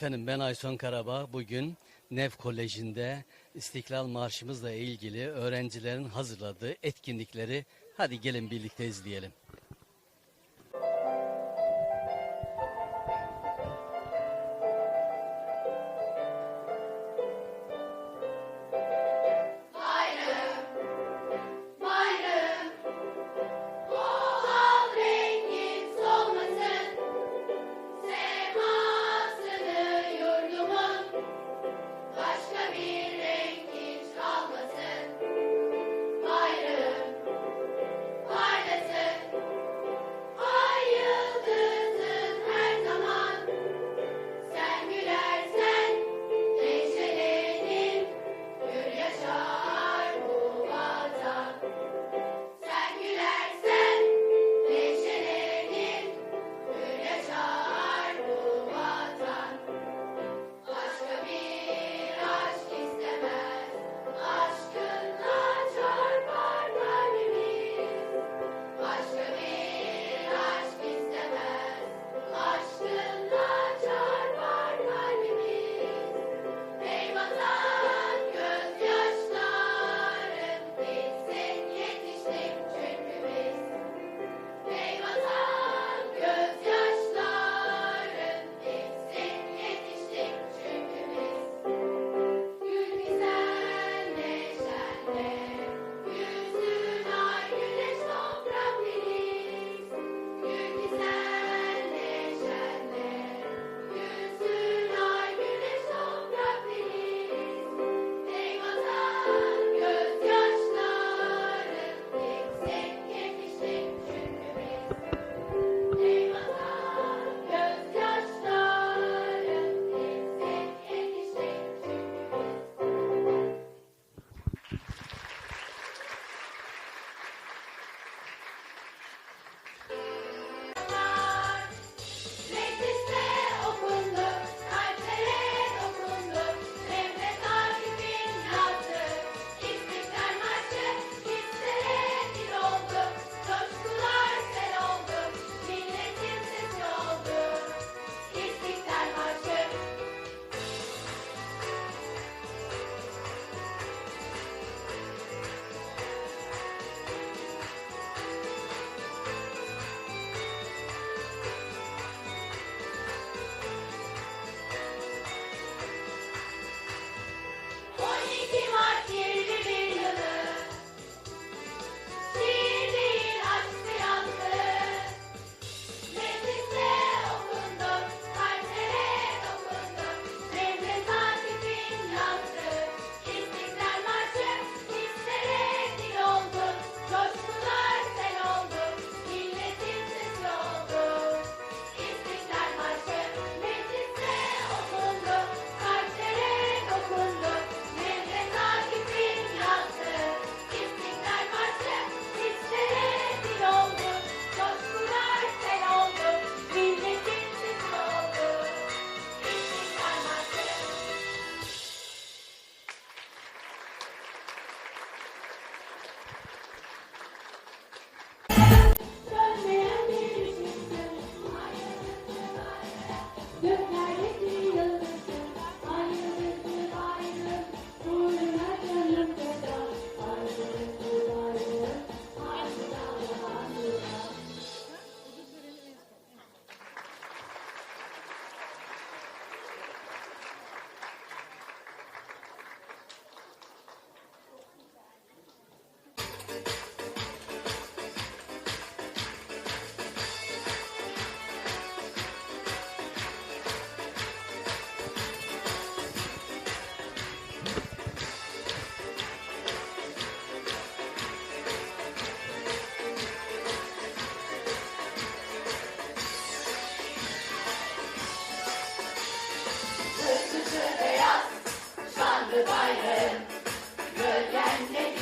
Efendim ben Ayson Karabağ. Bugün Nev Koleji'nde İstiklal Marşımızla ilgili öğrencilerin hazırladığı etkinlikleri hadi gelin birlikte izleyelim. Saçı beyaz, şanlı bayım, gölgende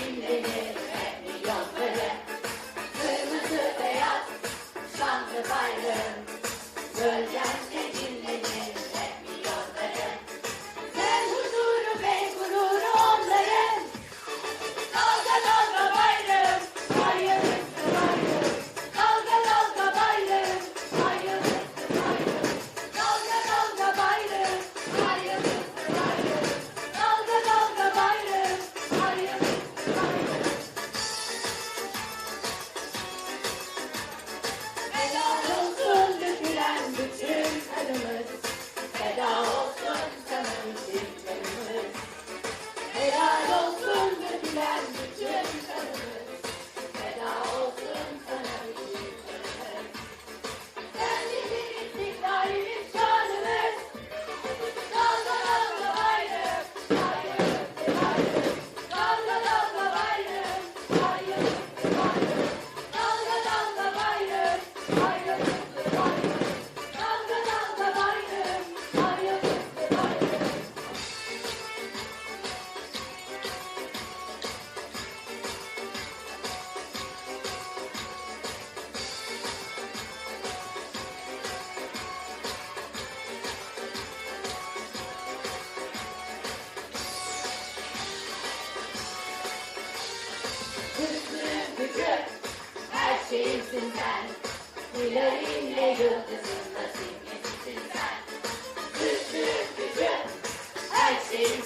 Thank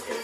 you.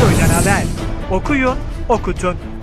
Köyden haber. Okuyun, okutun.